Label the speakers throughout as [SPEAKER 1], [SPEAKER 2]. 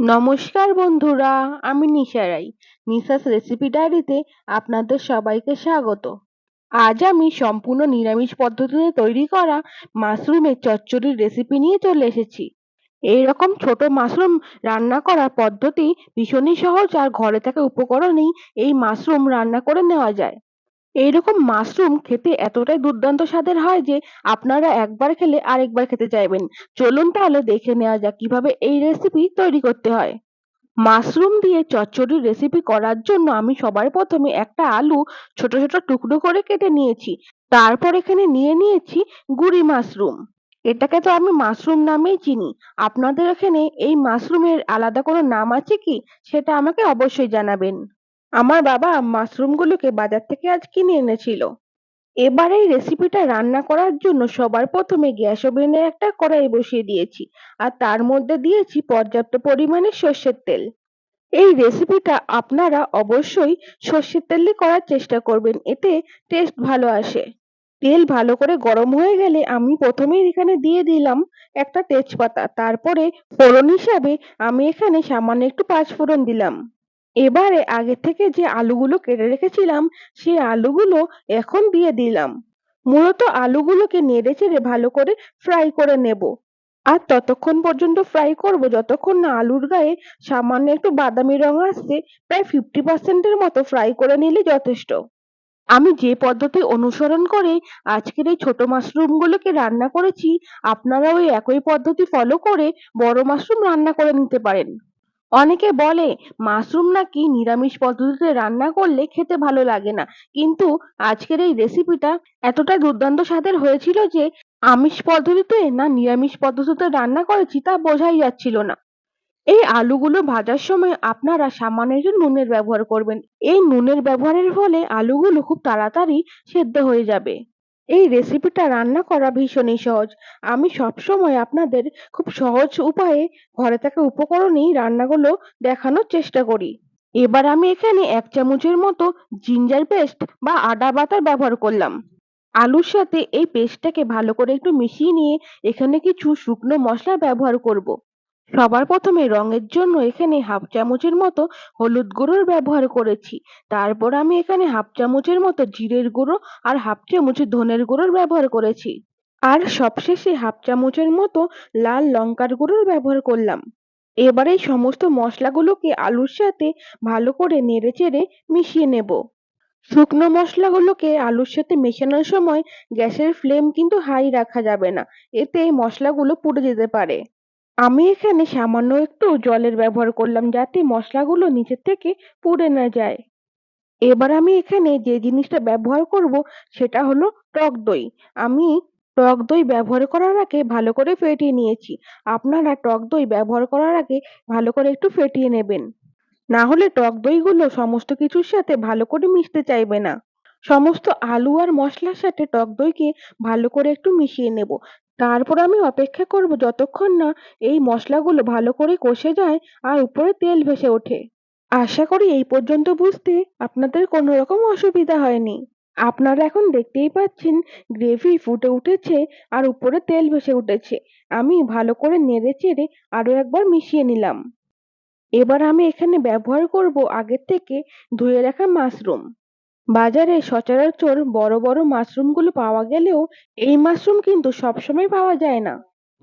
[SPEAKER 1] নমস্কার বন্ধুরা, আমি নিশা রাই। নিশাস রেসিপি ডায়েরিতে আপনাদের সবাইকে স্বাগত। আজ আমি সম্পূর্ণ নিরামিষ পদ্ধতিতে তৈরি করা মাশরুমের চচ্চড়ির রেসিপি নিয়ে চলে এসেছি। এই রকম ছোট মাশরুম রান্না করার পদ্ধতি ভীষণই সহজ আর ঘরে থাকা উপকরণেই এই মাশরুম রান্না করে নেওয়া যায়। এইরকম মাশরুম খেতে এতটাই দুর্দান্ত স্বাদের হয় যে আপনারা একবার খেলে আরেকবার খেতে চাইবেন। চলুন তাহলে দেখে নেওয়া যাক কীভাবে এই রেসিপি তৈরি করতে হয়। মাশরুম দিয়ে চচ্চড়ির রেসিপি করার জন্য আমি সবার প্রথমে একটা আলু ছোট ছোট টুকরো করে কেটে নিয়েছি। তারপর এখানে নিয়ে নিয়েছি গুড়ি মাশরুম। এটাকে তো আমি মাশরুম নামেই চিনি। আপনাদের এখানে এই মাশরুমের আলাদা কোনো নাম আছে কি? সেটা আমাকে অবশ্যই জানাবেন। আমার বাবা মাশরুমগুলোকে বাজার থেকে আজ কিনে এনেছিল। এবার এই রেসিপিটা রান্না করার জন্য সবার প্রথমে গ্যাস ওভেনে একটা কড়াই বসিয়ে দিয়েছি আর তার মধ্যে দিয়েছি পর্যাপ্ত পরিমাণে সর্ষের তেল। এই রেসিপিটা আপনারা অবশ্যই সর্ষের তেলে করার চেষ্টা করবেন, এতে টেস্ট ভালো আসে। তেল ভালো করে গরম হয়ে গেলে আমি প্রথমেই এখানে দিয়ে দিলাম একটা তেজপাতা, তারপরে ফোড়ন হিসাবে আমি এখানে সামান্য একটু পাঁচ ফোড়ন দিলাম। এবারে আগে থেকে যে আলুগুলো কেটে রেখেছিলাম, সেই আলুগুলো এখন দিয়ে দিলাম। মূলত আলুগুলোকে নেড়ে চেড়ে ভালো করে ফ্রাই করে নেব। আর ততক্ষণ পর্যন্ত ফ্রাই করব, যতক্ষণ না আলুর গায়ে সামান্য একটু বাদামি রং আসছে, প্রায় ফিফটি পার্সেন্টের মতো ফ্রাই করে নিলে যথেষ্ট। আমি যে পদ্ধতি অনুসরণ করে আজকের এই ছোট মাশরুমগুলোকে রান্না করেছি, আপনারাও একই পদ্ধতি ফলো করে বড় মাশরুম রান্না করে নিতে পারেন। অনেকে বলে, মাশরুম নাকি নিরামিষ পদ্ধতিতে রান্না করলে খেতে ভালো লাগে না। কিন্তু আজকের এই রেসিপিটা এতটা দুর্দান্ত স্বাদের হয়েছিল যে, আমিষ পদ্ধতিতে না নিরামিষ পদ্ধতিতে রান্না করেছি তা বোঝাই যাচ্ছিল না। এই আলুগুলো ভাজার সময় আপনারা সামান্য একটু নুনের ব্যবহার করবেন। এই নুনের ব্যবহারের ফলে আলুগুলো খুব তাড়াতাড়ি সেদ্ধ হয়ে যাবে। এই রেসিপিটা রান্না করা ভীষণই সহজ। আমি সবসময় আপনাদের খুব সহজ উপায়ে ঘরে থাকা উপকরণেই রান্নাগুলো দেখানোর চেষ্টা করি। এবার আমি এখানে এক চামচের মতো জিঞ্জার পেস্ট বা আদা বাটার ব্যবহার করলাম। আলুর সাথে এই পেস্টটাকে ভালো করে একটু মিশিয়ে নিয়ে এখানে কিছু শুকনো মশলা ব্যবহার করব। সবার প্রথমে রঙের জন্য এখানে হাফ চামচের মতো হলুদ গুঁড়োর ব্যবহার করেছি। তারপর আমি এখানে হাফ চামচের মতো জিরের গুঁড়ো আর হাফ চামচ ধনের গুঁড়োর ব্যবহার করেছি। আর সবশেষে হাফ চামচের মতো লাল লঙ্কার গুঁড়োর ব্যবহার করলাম। এবার সমস্ত মশলাগুলোকে আলুর সাথে ভালো করে নেড়ে চেড়ে মিশিয়ে নেব। শুকনো মশলাগুলোকে আলুর সাথে মেশানোর সময় গ্যাসের ফ্লেম কিন্তু হাই রাখা যাবে না। এতে মশলাগুলো পুড়ে যেতে পারে। আমি এখানে সামান্য একটু জলের ব্যবহার করলাম যাতে মশলাগুলো নিচের থেকে পুড়ে না যায়। এবার আমি এখানে যে জিনিসটা ব্যবহার করব সেটা হলো টক দই। আমি টক দই ব্যবহার করার আগে ভালো করে ফেটিয়ে নিয়েছি। আপনারা টক দই ব্যবহার করার আগে ভালো করে একটু ফেটিয়ে নেবেন। না হলে টক দইগুলো সমস্ত কিছুর সাথে ভালো করে মিশতে চাইবে না। সমস্ত আলু আর মশলার সাথে টক দইকে ভালো করে একটু মিশিয়ে নেব। তারপর আমি অপেক্ষা করব যতক্ষণ না এই মশলাগুলো ভালো করে কষে যায় আর উপরে তেল ভেসে ওঠে। আশা করি এই পর্যন্ত বুঝতে আপনাদের কোনো রকম অসুবিধা হয়নি। আপনারা এখন দেখতেই পাচ্ছেন গ্রেভি ফুটে উঠেছে আর উপরে তেল ভেসে উঠেছে। আমি ভালো করে নেড়ে চেড়ে আরও একবার মিশিয়ে নিলাম। এবার আমি এখানে ব্যবহার করব আগের থেকে ধুয়ে রাখা মাশরুম। বাজারে সচরাচর বড় বড় মাশরুমগুলো পাওয়া গেলেও এই মাশরুম কিন্তু সবসময় পাওয়া যায় না।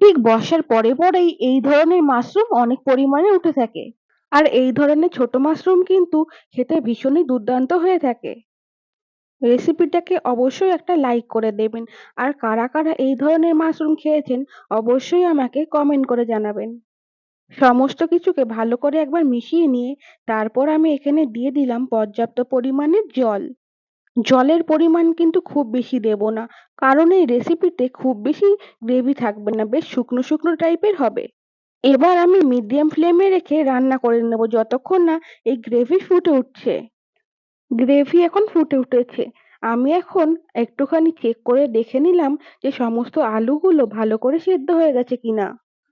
[SPEAKER 1] ঠিক বর্ষার পরে পরেই এই ধরনের মাশরুম অনেক পরিমাণে উঠে থাকে। আর এই ধরনের ছোট মাশরুম কিন্তু খেতে ভীষণই দুর্দান্ত হয়ে থাকে। রেসিপিটাকে অবশ্যই একটা লাইক করে দেবেন। আর কারা কারা এই ধরনের মাশরুম খেয়েছেন অবশ্যই আমাকে কমেন্ট করে জানাবেন। সমস্ত কিছুকে ভালো করে একবার মিশিয়ে নিয়ে তারপর আমি এখানে দিয়ে দিলাম পর্যাপ্ত পরিমাণের জল। জলের পরিমাণ কিন্তু খুব বেশি দেব না। কারণ এই রেসিপিতে খুব বেশি গ্রেভি থাকবে না, বেশ শুকনো শুকনো টাইপের হবে। এবার আমি মিডিয়াম ফ্লেমে রেখে রান্না করে নেব, যতক্ষণ না এই গ্রেভি ফুটে উঠছে। গ্রেভি এখন ফুটে উঠেছে। আমি এখন একটুখানি চেক করে দেখে নিলাম যে সমস্ত আলুগুলো ভালো করে সেদ্ধ হয়ে গেছে কিনা।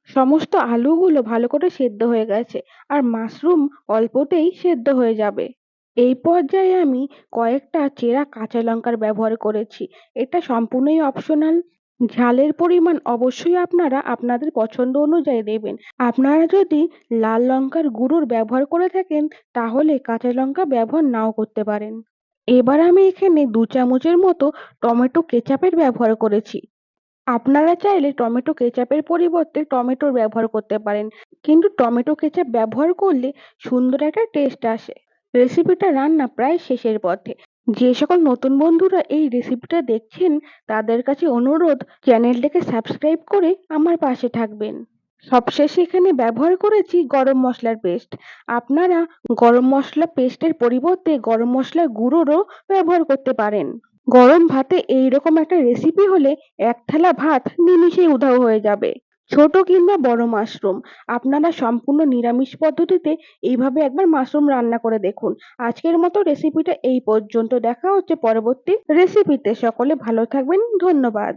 [SPEAKER 1] সমস্ত আলুগুলো ভালো করে সেদ্ধ হয়ে গেছে, আর মাশরুম অল্পতেই সেদ্ধ হয়ে যাবে। এই পর্যায়ে আমি কয়েকটা চেরা কাঁচা লঙ্কার ব্যবহার করেছি। এটা সম্পূর্ণই অপশনাল ঝালের পরিমাণ অবশ্যই আপনারা আপনাদের পছন্দ অনুযায়ী দেবেন। আপনারা যদি লাল লঙ্কার গুঁড়োর ব্যবহার করে থাকেন, তাহলে কাঁচা লঙ্কা ব্যবহার নাও করতে পারেন। এবার আমি এখানে দু চামচের মতো টমেটো কেচাপের ব্যবহার করেছি। আপনারা চাইলে টমেটো কেচাপের পরিবর্তে টমেটোর ব্যবহার করতে পারেন। কিন্তু টমেটো কেচাপ ব্যবহার করলে সুন্দর একটা টেস্ট আসে। রেসিপিটা রান্না প্রায় শেষের পথে। যে সকল নতুন বন্ধুরা এই রেসিপিটা দেখছেন, তাদের কাছে অনুরোধ, চ্যানেলটাকে সাবস্ক্রাইব করে আমার পাশে থাকবেন। সবশেষে এখানে ব্যবহার করেছি গরম মশলার পেস্ট আপনারা গরম মশলা পেস্টের পরিবর্তে গরম মশলার গুঁড়োরও ব্যবহার করতে পারেন। গরম ভাতে এইরকম একটা রেসিপি হলে এক থালা ভাত নিমিষেই উধাও হয়ে যাবে। ছোট কিংবা বড় মাশরুম আপনারা সম্পূর্ণ নিরামিষ পদ্ধতিতে এইভাবে একবার মাশরুম রান্না করে দেখুন। আজকের মতো রেসিপিটা এই পর্যন্ত। দেখা হচ্ছে পরবর্তী রেসিপিতে সকলে ভালো থাকবেন। ধন্যবাদ।